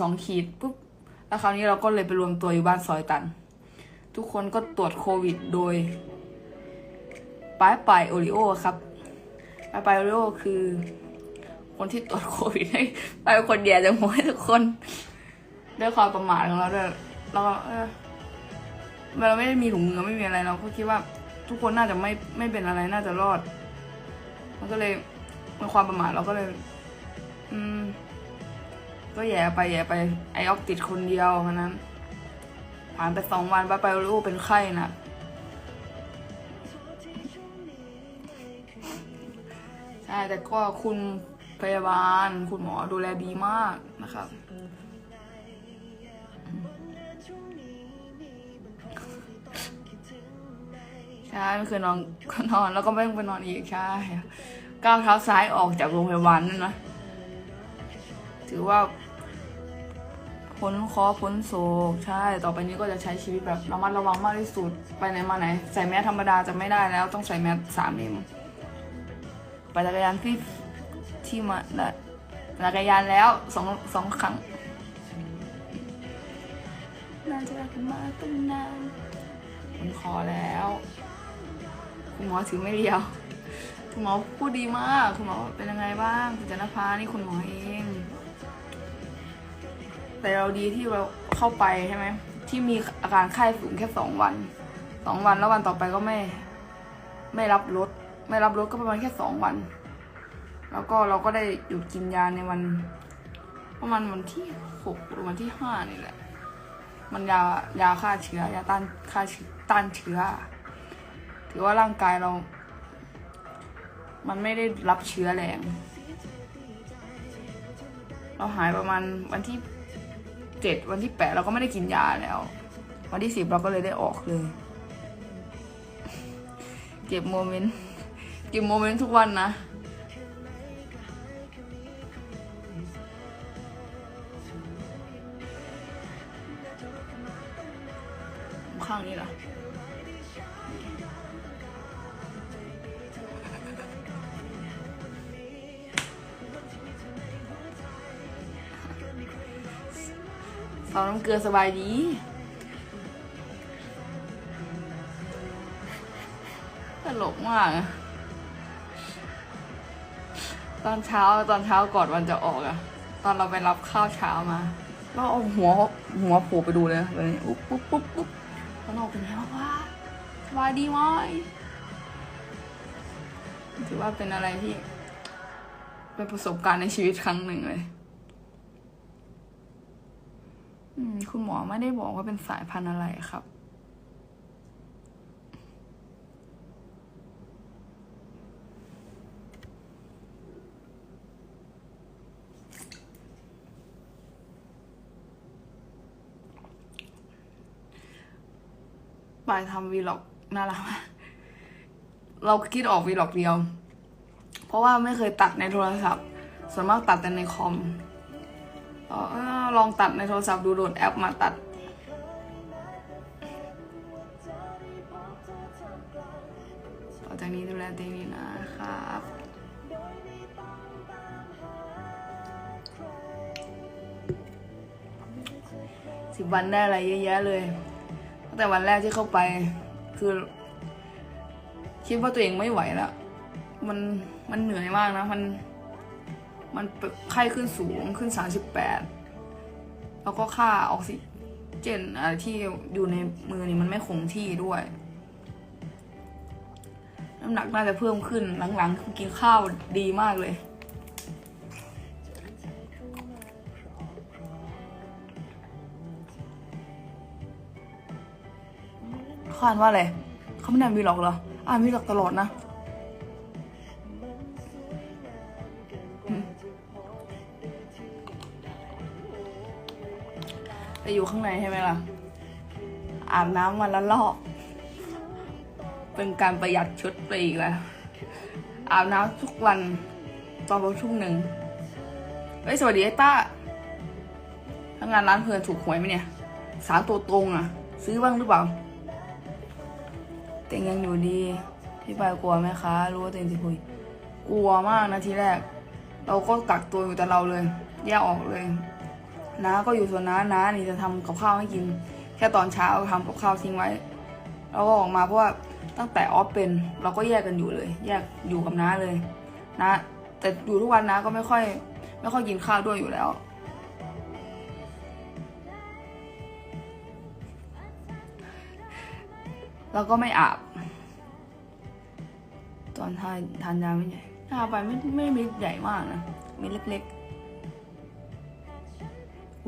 สองขีดปุ๊บแล้วคราวนี้เราก็เลยไปรวมตัวอยู่บ้านซอยตัน ทุกคนก็ตรวจโควิดโดยปลายปลายโอริโอครับปลายปลายโอริโอคือ คนที่ตรวจโควิดให้ไปคนเดียวจะหมดให้ทุกคนด้วยความประมาทของเราด้วยเราเออเราไม่ได้มีถุงมือไม่มีอะไรเราก็คิดว่าทุกคนน่าจะไม่ไม่เป็นอะไรน่าจะรอด มันก็เลยเป็นความประมาทเราก็เลย อืม ก็แย่ไปแย่ไปไอออกติดคนเดียวเพราะนั้น ผ่านไปสองวันไปไปรู้เป็นไข้นะใช่แต่ก็คุณพยาบาลคุณหมอดูแลดีมากนะครับใช่ไม่เคยนอนก็นอนแล้วก็ไม่ต้องไปนอนอีกใช่ก้าวเท้าซ้ายออกจากโรงพยาบาลนั่นนะถือว่า พ้นเคอพ้นโศกใช่ ต่อไปนี้ก็จะใช้ชีวิตแบบระมัดระวังมากที่สุด ไปไหนมาไหน ใส่แมสธรรมดาจะไม่ได้แล้ว ต้องใส่แมสสามเอ็มปั่นจักรยานที่ที่มาน่ะจักรยานแล้วสองสองครั้งน่าจะรักกันมาตั้งนานมันคอแล้ว คุณหมอถือไม่เดียว คุณหมอพูดดีมาก คุณหมอเป็นยังไงบ้าง คุณจันทภานี่คุณหมอเอง แต่เราดีที่เราเข้าไปใช่ไหมที่มีอาการไข้สูงแค่สองวันสองวันแล้ววันต่อไปก็ไม่ ไม่รับรถไม่รับรถก็ประมาณแค่สองวัน แล้วก็เราก็ได้หยุดกินยาในวัน ประมาณวันที่หกหรือวันที่ห้านี่แหละ มันยายาฆ่าเชื้อยาต้านฆ่าเชื้อต้านเชื้อ ถือว่าร่างกายเรา มันไม่ได้รับเชื้อแรง เราหายประมาณวันที่ เจ็ดวันที่แปดเราก็ไม่ได้กินยาแล้ว วันที่สิบเราก็เลยได้ออกเลย เก็บโมเมนต์ เก็บโมเมนต์ทุกวันนะ เกลือสบายดี ตลกมาก ตอนเช้าตอนเช้าก่อนวันจะออกอะตอนเราไปรับข้าวเช้ามาเราเอาหัวหัวโผล่ไปดูเลยเลยอุ๊บปุ๊บปุ๊บปุ๊บตอนออกเป็นไงบ้างวะสบายดีไหมถือว่าเป็นอะไรที่เป็นประสบการณ์ในชีวิตครั้งหนึ่งเลย อืม คุณหมอไม่ได้บอกว่าเป็นสายพันธุ์อะไรครับ ปายทำวีล็อกน่ารักมากเราคิดออกวีล็อกเดียว เพราะว่าไม่เคยตัดในโทรศัพท์ ส่วนมากตัดแต่ในคอม ลองตัดในโทรศัพท์ดูโหลดแอปมาตัด ต่อจากนี้ดูแลตัวเองนะครับสิบวันได้อะไรเยอะแยะเลยตั้งแต่วันแรกที่เข้าไป คือ คิดว่าตัวเองไม่ไหวแล้ว มันมันเหนื่อยมากนะมัน มันไข้ขึ้นสูงขึ้น 38 แล้วก็ค่าออกซิเจนอะไรที่อยู่ในมือนี่มันไม่คงที่ด้วย น้ำหนักน่าจะเพิ่มขึ้นหลังๆกินข้าวดีมากเลยเขาอ่านว่าอะไรเขาไม่ได้อ่านวีล็อกเหรออ่านวีล็อกตลอดนะ อยู่ข้างในใช่ไหมล่ะ อาบน้ำวันละรอบ เป็นการประหยัดชุดไปอีกแล้ว อาบน้ำทุกวันตอนประชุมหนึ่งเฮ้ย สวัสดีไอ้ต้าทำงานร้านเพลินถูกหวยไหมเนี่ย สามตัวตรงอะ ซื้อบ้างหรือเปล่าเต็งยังอยู่ดีพี่ปายกลัวไหมคะ รู้ว่าเต็งจะคุย กลัวมากนะทีแรก เราก็กักตัวอยู่แต่เราเลย แยกออกเลย น้าก็อยู่ส่วนน้าน้านี่จะทำกับข้าวให้กิน แค่ตอนเช้าทำกับข้าวทิ้งไว้ แล้วก็ออกมาเพราะว่าตั้งแต่ออฟเป็นเราก็แยกกันอยู่เลย แยกอยู่กับน้าเลยนะแต่อยู่ทุกวันน้าก็ไม่ค่อย ไม่ค่อยกินข้าวด้วยอยู่แล้ว แล้วก็ไม่อาบ ตอนทานทานยาไม่ใหญ่ทาไปไม่ไม่เม็ดใหญ่มากนะเม็ดเล็ก ๆ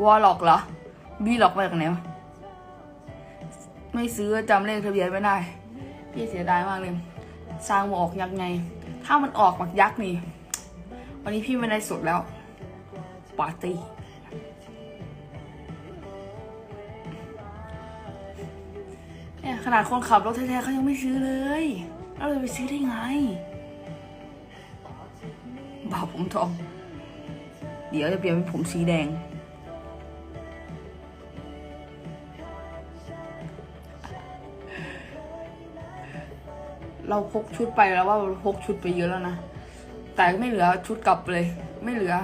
วอลล็อกเหรอบีล็อกมาจากไหนวะไม่ซื้อจำเลขทะเบียนไม่ได้ พี่เสียดายมากเลยสร้างมาออกยักษ์ไง ถ้ามันออกแบบยักษ์นี่ วันนี้พี่ไม่ได้สดแล้วปาร์ตี้เนี่ยขนาดคนขับรถแท้ๆเขายังไม่ซื้อเลยเราเลยไปซื้อได้ไงบ่าวผมทอง เดี๋ยวจะเปลี่ยนเป็นผมสีแดง เราพกชุดไปแล้วว่าพกชุดไปเยอะแล้วนะ แต่ไม่เหลือชุดกลับเลย ไม่เหลือ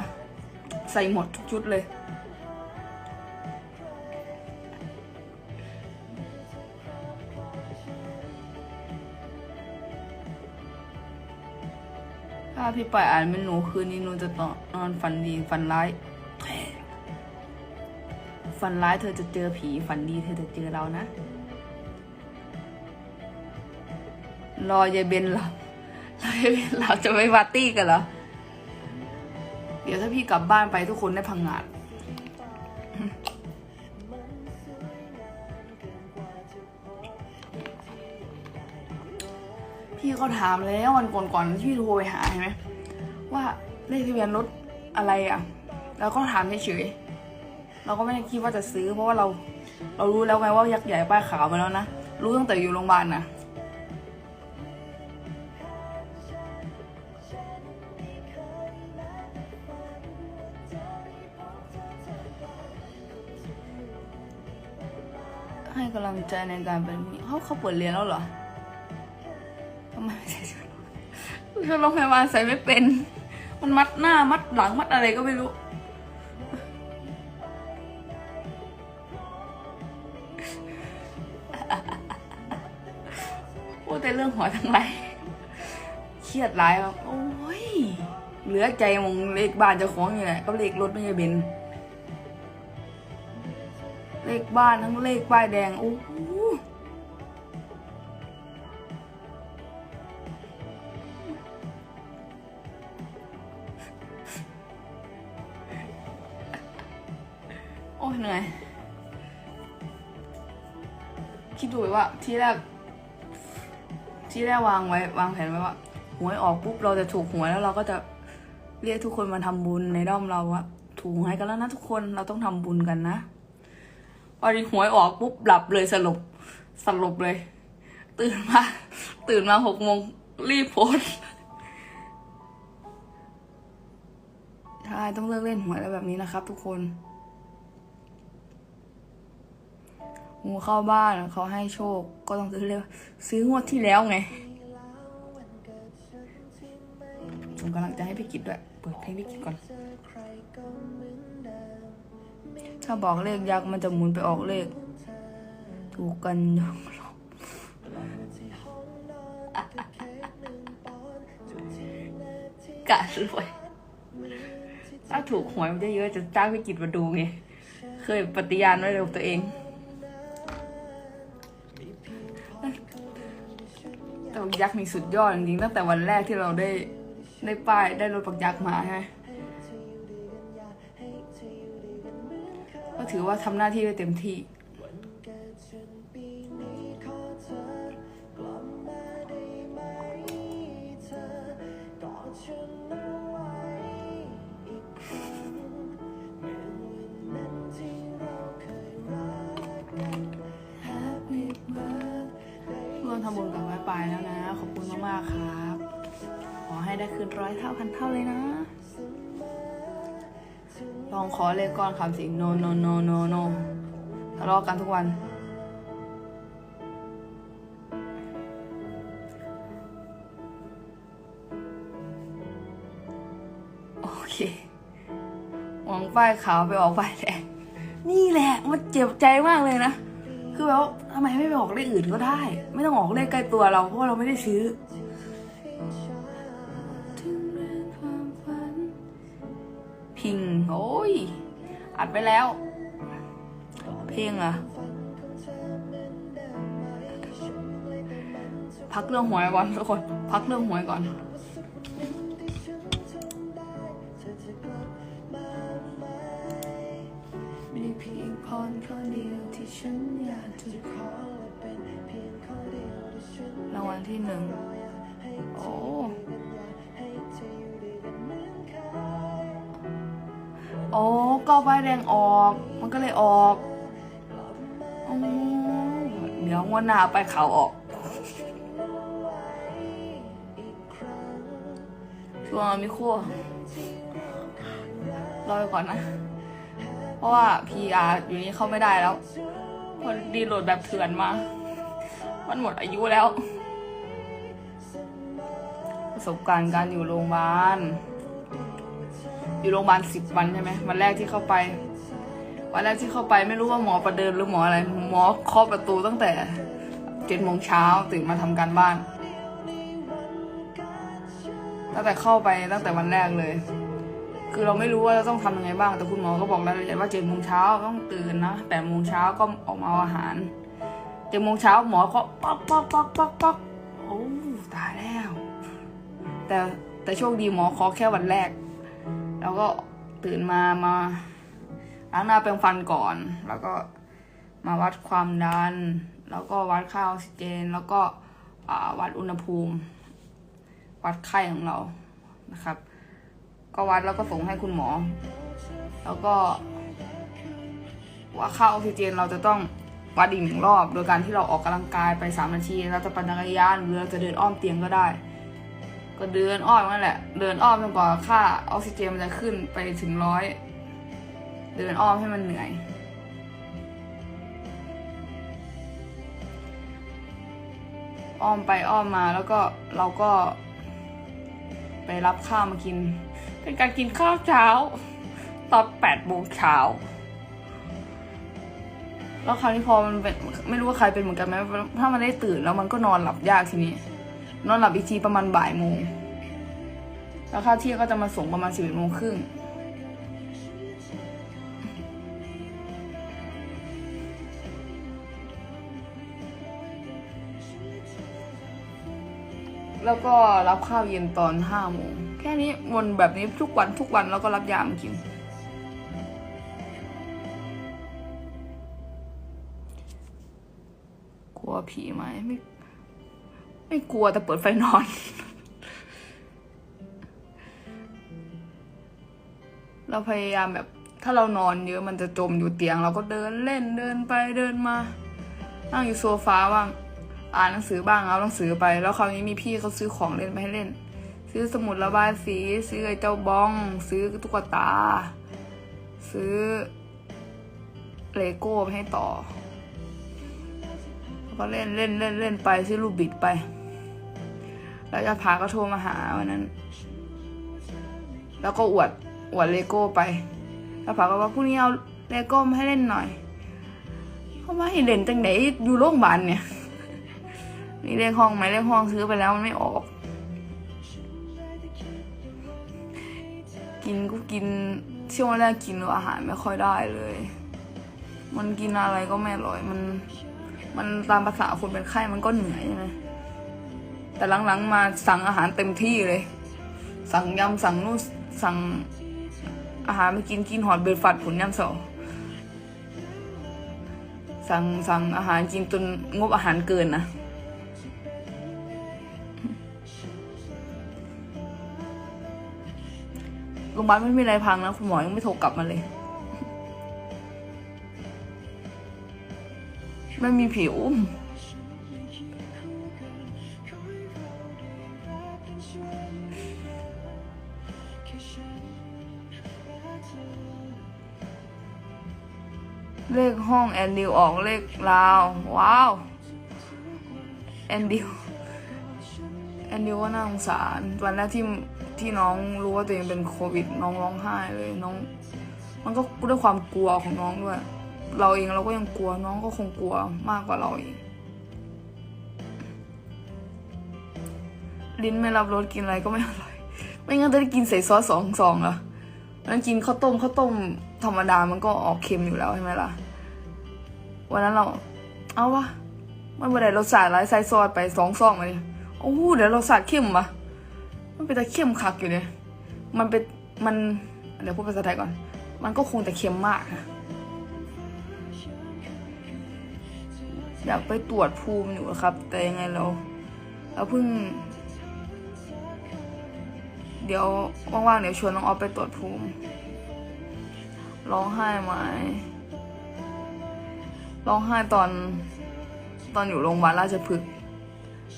ใส่หมดทุกชุดเลย ถ้าพี่ปล่อยอ่านเมนูคืนนี้หนูจะนอนฝันดีฝันร้ายฝันร้ายเธอจะเจอผีฝันดีเธอจะเจอเรานะ รอยายเบนเหลับรอยายเบนหลับจะไปปาร์ตี้กันเหรอ เดี๋ยวถ้าพี่กลับบ้านไปทุกคนได้พังงาดพี่เขาถามแล้ววันก่อนๆที่พี่โทรไปหาเห็นไหมว่าเลขทะเบียนรถอะไรอะ แล้วก็ถามเฉยๆเราก็ไม่ได้คิดว่าจะซื้อ เพราะว่าเรา เรารู้แล้วไงว่ายักษ์ใหญ่ป้ายขาวมาแล้วนะ รู้ตั้งแต่อยู่โรงพยาบาลนะ ใจในการเป็นเขาเขาเปิดเรียนแล้วเหรอทำไมไม่ใส่ชุดชุดโรงพยาบาลใส่ไม่เป็น มันมัดหน้ามัดหลังมัดอะไรก็ไม่รู้พูดแต่เรื่องหัวทั้งไรเครียดหลายครับโอ้ย เหลือใจมองเลขบ้านเจ้าของอยู่แหละก็เลขรถไม่ใช่เบน เลขบ้านทั้งเลขป้ายแดงโอ้โหโอ้เหนื่อย คิดดูว่าที่แรก ที่แรกวางไว้ วางแผนไว้ว่าหวยออกปุ๊บเราจะถูกหวยแล้วเราก็จะเรียกทุกคนมาทำบุญในด้อมเราว่าถูกหวยกันแล้วนะทุกคนเราต้องทำบุญกันนะ พอดีหวยออกปุ๊บหลับเลยสลบสลบเลย ตื่นมา ตื่นมาหกโมงรีบโพสใช่ต้องเลิกเล่นหวยแล้วแบบนี้นะครับ ทุกคนงูเข้าบ้านเขาให้โชค ก็ต้องซื้อเร็วซื้องวดที่แล้วไงผมกำลังจะให้พี่กิจด้วย เปิดเพลงพี่กิจก่อน ถ้าบอกเลขยักษ์มันจะหมุนไปออกเลข ถูกกันยองลบกะรวยถ้าถูกหวยมันจะเยอะจะจ้างพี่กิจมาดูไง เคยปฏิญาณไว้เลยตัวเองแต่ยักษ์มีสุดยอดจริงๆตั้งแต่วันแรกที่เราได้ได้ป้ายได้รถปักยักษ์มาใช่ไหม ถือว่าทำหน้าที่ได้เต็มที่ร่วมทำบุญกับไว้ปลายแล้วนะ ขอบคุณมากๆครับ ขอให้ได้คืนร้อยเท่าพันเท่าเลยนะ องขอเลขก้อนคำสิ no no no no no ทะเลาะกันทุกวัน โอเคหวังป้ายขาวไปออกป้ายแดงนี่แหละมันเจ็บใจมากเลยนะ คือแบบทำไมไม่ไปออกเลขอื่นก็ได้ ไม่ต้องออกเลขใกล้ตัวเราเพราะเราไม่ได้ซื้อ ไปแล้ว เพลงอะพักเรื่องหวยก่อนทุกคน พักเรื่องหวยก่อน มีเพียงพรข้อเดียวที่ฉันอยากจะขอรางวัลที่หนึ่งโอ้ โอ้ก็ใบแดงออก มันก็เลยออกอเดี๋ยวงวันหน้าไปเขาออก ช่วงมิโค่รอไปก่อนนะ เพราะว่า PR อยู่นี้เข้าไม่ได้แล้วเพอดีโหลดแบบเถื่อนมา มันหมดอายุแล้ว ประสบการณ์การอยู่โรงพยาบาล อยู่โรงพยาบาลสิบวันใช่ไหมวันแรกที่เข้าไป วันแรกที่เข้าไปไม่รู้ว่าหมอประเดินหรือหมออะไร หมอเคาะประตูตั้งแต่เจ็ดโมงเช้าตื่นมาทำการบ้าน ตั้งแต่เข้าไปตั้งแต่วันแรกเลย คือเราไม่รู้ว่าจะต้องทำยังไงบ้าง แต่คุณหมอก็บอกรายละเอียดว่าเจ็ดโมงเช้าต้องตื่นนะแปดโมงเช้าก็ออกมาเอาอาหารเจ็ดโมงเช้าหมอก็ป๊อกป๊อกป๊อกป๊อกป๊อกโอ้ตายแล้ว แต่แต่โชคดีหมอเคาะแค่วันแรก แล้วก็ตื่นมามาล้างหน้าแปรงฟันก่อน แล้วก็มาวัดความดัน แล้วก็วัดค่าออกซิเจน แล้วก็วัดอุณหภูมิ วัดไข้ของเรานะครับ ก็วัดแล้วก็ส่งให้คุณหมอ แล้วก็ ว่าค่าออกซิเจนเราจะต้องวัดอีกหนึ่งรอบ โดยการที่เราออกกำลังกายไปสามนาที เราจะปั่นจักรยานหรือเราจะเดินอ้อมเตียงก็ได้ ก็เดินอ้อมนั่นแหละ เดินอ้อมจนกว่าค่าออกซิเจนมันจะขึ้นไปถึงร้อย เดินอ้อมให้มันเหนื่อย อ้อมไปอ้อมมาแล้วก็เราก็ ไปรับข้าวมากิน เป็นการกินข้าวเช้า ตอนแปดโมงเช้าแล้วคราวนี้พอมันเป็นไม่รู้ว่าใครเป็นเหมือนกันไหมถ้ามันได้ตื่นแล้วมันก็นอนหลับยากทีนี้ นอนหลับอีกทีประมาณบ่ายโมง แล้วข้าวเที่ยงก็จะมาส่งประมาณสิบเอ็ดโมงครึ่งแล้วก็รับข้าวเย็นตอนห้าโมงแค่นี้วนแบบนี้ทุกวันทุกวันแล้วก็รับยามากิน กลัวผีไหมไม่ ไม่กลัวแต่เปิดไฟนอน เราพยายามแบบ ถ้าเรานอนเยอะมันจะจมอยู่เตียง เราก็เดินเล่นเดินไปเดินมา นั่งอยู่โซฟาบ้าง อ่านหนังสือบ้างเอาหนังสือไป แล้วคราวนี้มีพี่เขาซื้อของเล่นมาให้เล่น ซื้อสมุดระบายสี ซื้อไอ้เจ้าบ้อง ซื้อตุ๊กตา ซื้อเลโก้ไปให้ต่อแล้วก็เล่นเล่นเล่นเล่นไปซื้อลูกบิดไป แล้วจะพาก็โทรมาหาวันนั้น แล้วก็อวดอวดเลโก้ไป แล้วพาก็ว่าพรุ่งนี้เอาเลโก้มาให้เล่นหน่อยเขามาให้เล่นจังไหนอยู่โรงพยาบาลเนี่ยมีเลขห้องไหมเลขห้องซื้อไปแล้วมันไม่ออก กินก็กินช่วงแรกกินอาหารไม่ค่อยได้เลย มันกินอะไรก็ไม่อร่อยมัน มันตามภาษาคนเป็นไข้มันก็เหนื่อยใช่ไหม แต่หลังๆมาสั่งอาหารเต็มที่เลย สั่งยำสั่งนู่นสั่งอาหารไปกินกินหอดเบรดฟัดผุนยำสองสั่งสั่งอาหารกินจนงบอาหารเกินนะโรงพยาบาลไม่มีอะไรพังนะ คุณหมอยังไม่โทรกลับมาเลย ไม่มีผิว ห้องแอนดิวออกเลขลาว ว้าว แอนดิว แอนดิวว่าน่าสงสาร วันแรกที่ที่น้องรู้ว่าตัวเองเป็นโควิด น้องร้องไห้เลยน้อง มันก็ด้วยความกลัวของน้องด้วย เราเองเราก็ยังกลัวน้องก็คงกลัวมากกว่าเราเองลิ้นไม่รับรสกินอะไรก็ไม่อร่อย ไม่งั้นจะได้กินใส่ซอสสองซองเหรอนั้นกินข้าวต้มข้าวต้มธรรมดามันก็ออกเค็มอยู่แล้วใช่ไหมล่ะ วันนั้นเรา เอาวะมันบ่ได้รสชาติไรใส่ซอสไปสองซองมาดิโอ้โหเดี๋ยวรสชาติเข้มปะมันเป็นแต่เข้มคักอยู่เลยมันเป็นมันเดี๋ยวพูดภาษาไทยก่อน มันก็คงแต่เค็มมากนะอยากไปตรวจภูมิอยู่ครับ แต่ยังไงเราเราเพิ่ง เดี๋ยวว่างๆเดี๋ยวชวนน้องออฟไปตรวจภูมิร้องไห้ไหม ร้องไห้ตอนตอนอยู่โรงพยาบาลราชพฤกษ์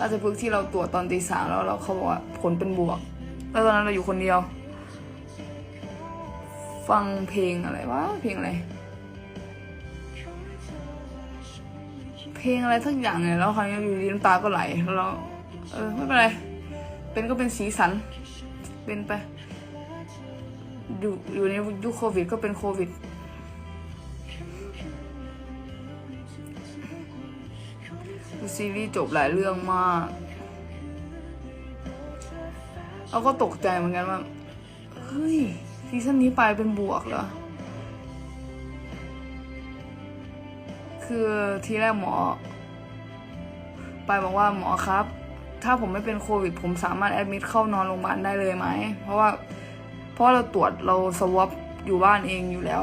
ราชพฤกษ์ที่เราตรวจตอนตีสามแล้วเราเขาบอกว่าผลเป็นบวก แล้วตอนนั้นเราอยู่คนเดียว ฟังเพลงอะไรวะเพลงอะไร เพลงอะไรทักอย่างเนี่ยแล้วคราวนี้อยู่ดีน้ำตาก็ไหลแล้วเราเออไม่เป็นไร เป็นก็เป็นสีสัน เป็นไป อยู่อยู่ในยุคโควิดก็เป็นโควิด ซีรีส์จบหลายเรื่องมากเราก็ตกใจเหมือนกันว่า เฮ้ย ซีซั่นนี้ไปเป็นบวกเหรอ คือทีแรกหมอ ไปบอกว่าหมอครับ ถ้าผมไม่เป็นโควิด ผมสามารถแอดมิดเข้านอนโรงพยาบาลได้เลยไหม เพราะว่า เพราะเราตรวจเราสวอปอยู่บ้านเองอยู่แล้ว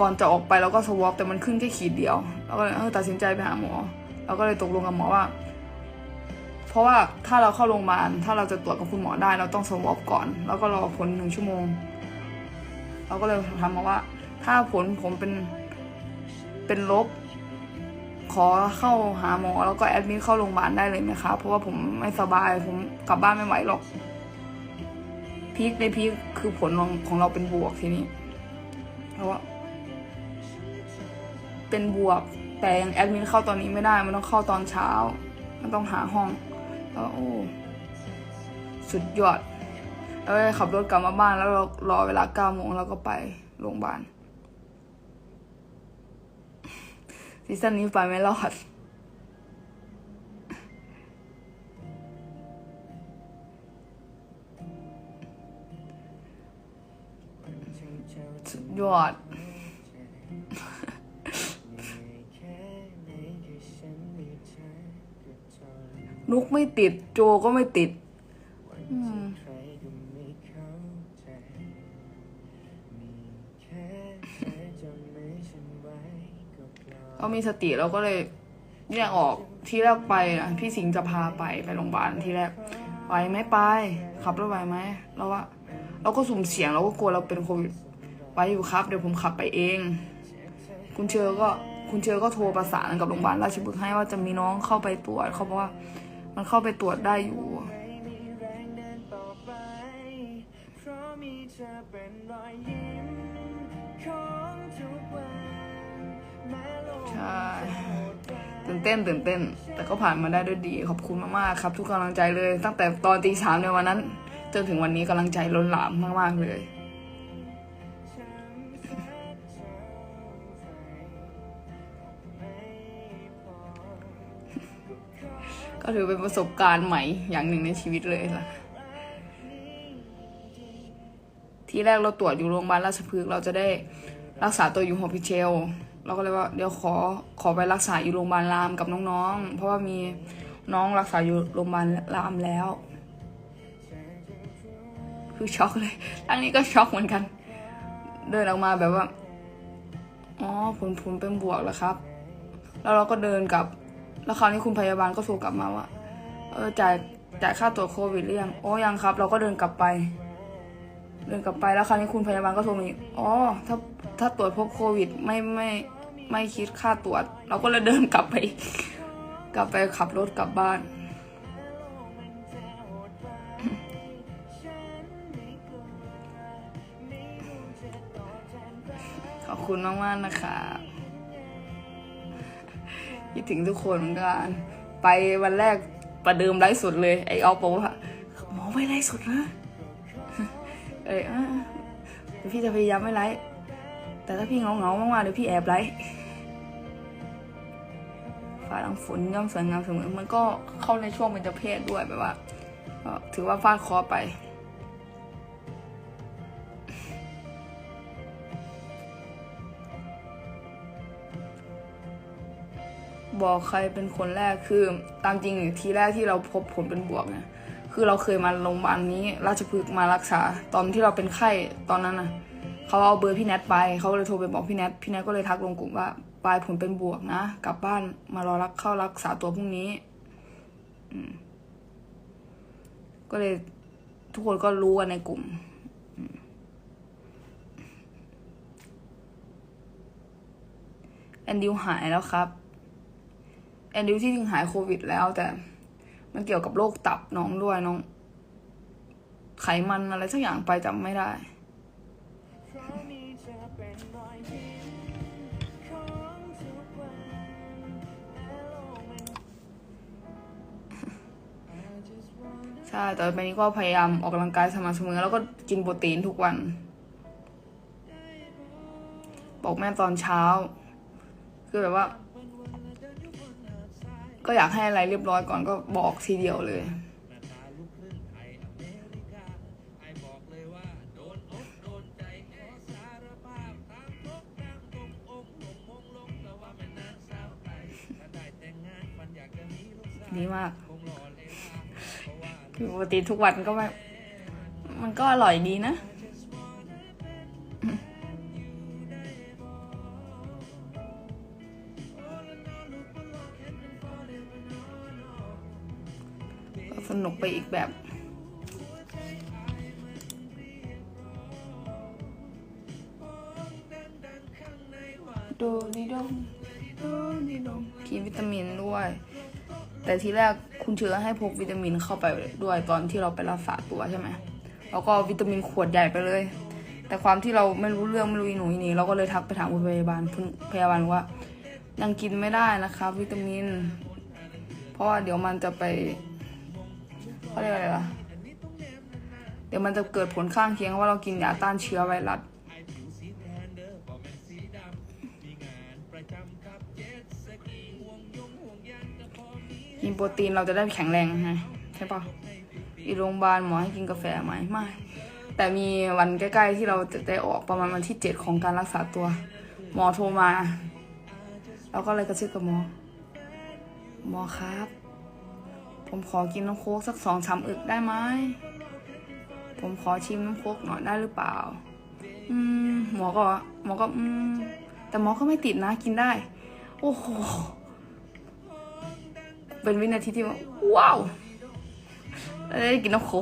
ก่อนจะออกไปเราก็สวอปแต่มันขึ้นแค่ขีดเดียว เราก็เลยตัดสินใจไปหาหมอ เราก็เลยตกลงกับหมอว่า เพราะว่าถ้าเราเข้าโรงพยาบาลถ้าเราจะตรวจกับคุณหมอได้ เราต้องสวอปก่อน แล้วก็รอผลหนึ่งชั่วโมง เราก็เลยทำมาว่า ถ้าผลผมเป็นเป็นลบ ขอเข้าหาหมอ แล้วก็แอดมิดเข้าโรงพยาบาลได้เลยไหมคะเพราะว่าผมไม่สบายผมกลับบ้านไม่ไหวหรอกพีคในพีคคือผลของของเราเป็นบวกทีนี้เพราะว่าเป็นบวก แต่ยังแอดมินเข้าตอนนี้ไม่ได้ มันต้องเข้าตอนเช้า มันต้องหาห้องแล้วโอ้ สุดยอด แล้วก็ขับรถกลับมาบ้านแล้วเรารอเวลาเก้าโมงแล้วก็ไปโรงพยาบาล ซีซั่นนี้ไปไม่รอดสุดยอด นุกไม่ติด โจก็ไม่ติด อืมเรามีสติเราก็เลยแยกออกที่แรกไปนะพี่สิงห์จะพาไปไปโรงพยาบาลที่แรกไหวไหมไปขับรถไหวไหมเราว่าเราก็สุ่มเสี่ยงเราก็กลัวเราเป็นโควิดไปอยู่ครับ เดี๋ยวผมขับไปเอง คุณเชอก็คุณเชอก็โทรประสานกับโรงพยาบาลราชบุรีให้ว่าจะมีน้องเข้าไปตรวจเขาบอกว่า มันเข้าไปตรวจได้อยู่ใช่ตื่นเต้นตื่นเต้น แต่ก็ผ่านมาได้ด้วยดี ขอบคุณมากๆครับ ทุกกำลังใจเลย ตั้งแต่ตอนตีสามในวันนั้น จนถึงวันนี้กำลังใจล้นหลามมากๆเลย ก็ถือเป็นประสบการณ์ใหม่อย่างหนึ่งในชีวิตเลยล่ะ ที่แรกเราตรวจอยู่โรงพยาบาลราชพฤกษ์เราจะได้รักษาตัวอยู่ฮอพิเชล เราก็เลยว่าเดี๋ยวขอขอไปรักษาอยู่โรงพยาบาลรามกับน้องๆ เพราะว่ามีน้องรักษาอยู่โรงพยาบาลรามแล้ว คือช็อกเลยทั้งนี้ก็ช็อกเหมือนกัน เดินออกมาแบบว่า อ๋อผลผลเป็นบวกแล้วครับ แล้วเราก็เดินกับ แล้วคราวนี้คุณพยาบาลก็โทรกลับมาว่า เออจ่ายจ่ายค่าตรวจโควิดหรือยังอ๋อยังครับ เราก็เดินกลับไป เดินกลับไปแล้วคราวนี้คุณพยาบาลก็โทรมาอีกอ๋อถ้าถ้าตรวจพบโควิดไม่ไม่ไม่คิดค่าตรวจ เราก็เลยเดินกลับไป กลับไปขับรถกลับบ้าน ขอบคุณมากมากๆนะคะ คิดถึงทุกคนเหมือนกันไปวันแรกประเดิมไลฟ์สดเลย ไอออฟบอกว่าหมอไม่ไลฟ์สดนะเอ้ยอะเดี๋ยวพี่จะพยายามไม่ไลฟ์แต่ถ้าพี่เงาเงาๆมากๆเดี๋ยวพี่แอบไลฟ์ฟ้าหลังฝนย่อมสวยงามเสมอมันก็เข้าในช่วงเป็นจเพศด้วยแบบว่าก็ถือว่าฟาดเคอไป บอกใครเป็นคนแรกคือตามจริงทีแรกที่เราพบผลเป็นบวกเนี่ยคือเราเคยมาโรงพยาบาลนี้ ราชพฤกษ์มารักษาตอนที่เราเป็นไข้ตอนนั้นน่ะเขาเอาเบอร์พี่แนทไปเขาเลยโทรไปบอกพี่แนทพี่แนทก็เลยทักลงกลุ่มว่าปลายผลเป็นบวกนะกลับบ้านมารอรักเข้ารักษาตัวพรุ่งนี้ก็เลยทุกคนก็รู้กันในกลุ่มอืมแอนดิวหายแล้วครับ อนดิวที่จริงหายโควิดแล้วแต่มันเกี่ยวกับโรคตับน้องด้วยน้อง ไขมันอะไรสักอย่างไปจำไม่ได้ใช่แต่ตอนนี้ก็พยายามออกกำลังกายสม่ำเสมอแล้วก็กินโปรตีนทุกวัน บอกแม่ตอนเช้า คือแบบว่า ก็อยากให้อะไรเรียบร้อยก่อนก็บอกทีเดียวเลยดีมากกินโปรตีนทุกวันก็ไม่มันก็อร่อยดีนะ นุกไปอีกแบบโดดีดงโดดีดงกินวิตามินด้วย แต่ทีแรกคุณเชื้อให้พกวิตามินเข้าไปด้วยตอนที่เราไปรักษาตัวใช่ไหมแล้วก็วิตามินขวดใหญ่ไปเลย แต่ความที่เราไม่รู้เรื่องไม่รู้อีหนูอีนี่เราก็เลยทักไปถามคุณพยาบาลคุณพยาบาลว่ายังกินไม่ได้นะครับวิตามิน เพราะว่าเดี๋ยวมันจะไป เขาเรียกอะไรล่ะ เดี๋ยวมันจะเกิดผลข้างเคียงว่าเรากินยาต้านเชื้อไวรัสกินโปรตีนเราจะได้แข็งแรงไงใช่ปะอีโรงพยาบาลหมอให้กินกาแฟไหมไม่ แต่มีวันใกล้ๆที่เราจะได้ออกประมาณวันที่เจ็ดของการรักษาตัว หมอโทรมา เราก็เลยกระซิบกับหมอ หมอครับ ผมขอกินน้ำโค้กสักสองสามอึกได้ไหม ผมขอชิมน้ำโค้กหน่อยได้หรือเปล่า อืม หมอก็หมอก็อืม แต่หมอก็ไม่ติดนะกินได้ โอ้โห เป็นวินาทีที่ว่าว้าวได้กินน้ำโค้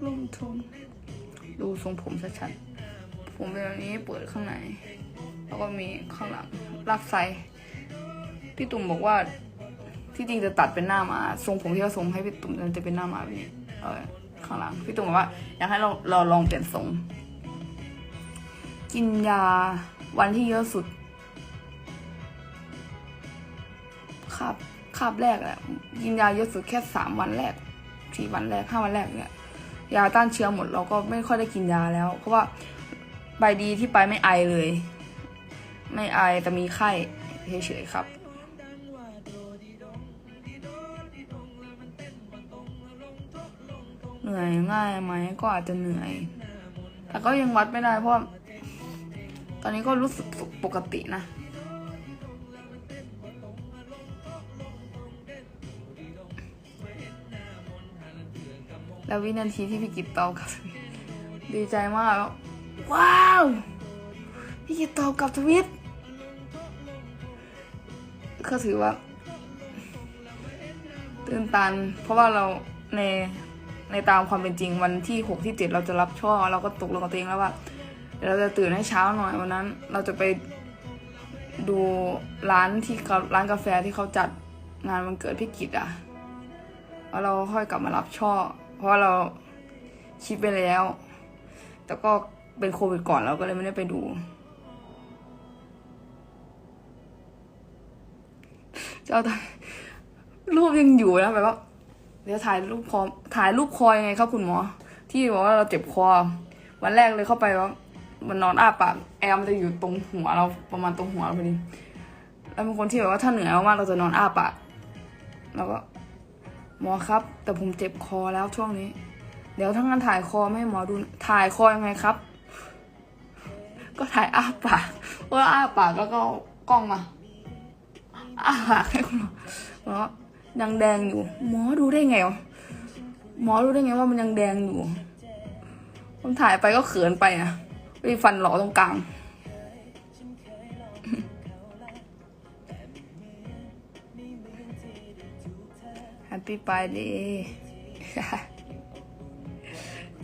กลุ่มทุนดูทรงผมชัดๆ ผมเป็นแบบนี้เปิดข้างใน แล้วก็มีข้างหลังลากไซพี่ตุ่มบอกว่า ที่จริงจะตัดเป็นหน้ามาทรงผมที่เขาทรงให้พี่ตุ่มจะเป็นหน้ามาแบบนี้เออข้างหลังพี่ตุ่มบอกว่า อยากให้เราเราลองเปลี่ยนทรง กินยาวันที่เยอะสุดคาบคาบแรกแหละกินยาเยอะสุดแค่สามวันแรกสี่วันแรกห้าวันแรกเนี่ยยาต้านเชื้อหมดเราก็ไม่ค่อยได้กินยาแล้ว เพราะว่าใบดีที่ไปไม่ไอเลย ไม่ไอแต่มีไข้เฉยๆครับ นื่อยง่ายไหมก็อาจจะเหนื่อย แต่ก็ยังวัดไม่ได้เพราะตอนนี้ก็รู้สึกปกตินะแล้ววินาทีที่พี่กิตตอบกับทวิตดีใจมากวว้าว พี่กิตตอบกับทวิตก็ถือว่า ตื่นตัน เพราะว่าเราใน ในตามความเป็นจริงวันที่หกที่เจ็ดเราจะรับช่อเราก็ตกลงกับตัวเองแล้วว่าเราจะตื่นให้เช้าหน่อยวันนั้น เราจะไปดูร้านที่ร้านกาแฟที่เขาจัดงานวันเกิดพี่กิตอะแล้วเราค่อยกลับมารับช่อ เพราะเราคิดไปแล้ว แต่ก็เป็นโควิดก่อนเราก็เลยไม่ได้ไปดู เจ้าถ่ายรูปยังอยู่นะแบบว่า เดี๋ยวถ่ายรูปคอถ่ายรูปคอยังไงครับคุณหมอ ที่บอกว่าเราเจ็บคอ วันแรกเลยเข้าไปว่ามันนอนอ้าปากแอร์มันจะอยู่ตรงหัวเราประมาณตรงหัวเราพอดีแล้วเป็นคนที่แบบว่าถ้าเหนื่อยมากเราจะนอนอ้าปากแล้วก็หมอครับ แต่ผมเจ็บคอแล้วช่วงนี้ เดี๋ยวถ้างั้นถ่ายคอไม่ให้หมอดูถ่ายคอยังไงครับ ก็ถ่ายอ้าปากว่าอ้าปากแล้วก็กล้องมาอ้าปากให้คุณหมอหมอ ยังแดงอยู่ หมอดูได้ไงวะหมอรู้ได้ไงว่ามันยังแดงอยู่ผมถ่ายไปก็เขินไปอะไปฟันหลอตรงกลางแฮปปี้ไปเดย์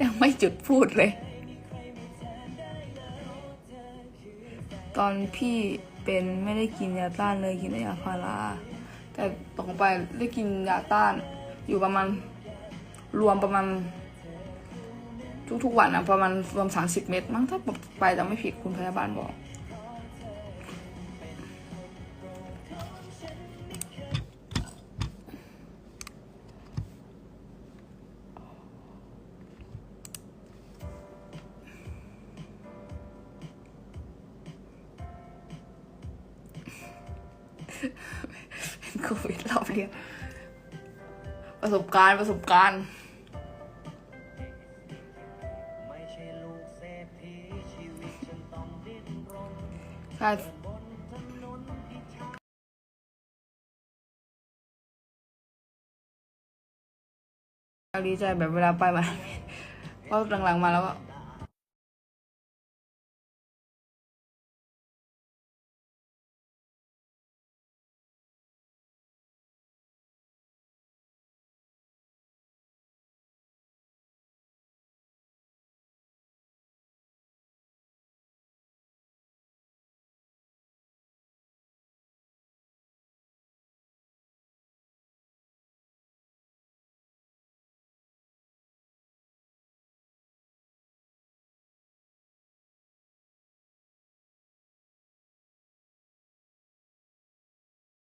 ยังไม่จุดพูดเลย ตอนพี่เป็นไม่ได้กินยาต้านเลยกินแต่ยาพารา แต่ตกลงไปได้กินยาต้านอยู่ประมาณรวมประมาณ ทุกๆวันนะประมาณรวมสามสิบเม็ดมั้งถ้าไปจะไม่ผิดคุณพยาบาลบอก การณ์ประสบการณ์ใช่รีใจแบบเวลาไปมาเพราะหลังๆมาแล้วก็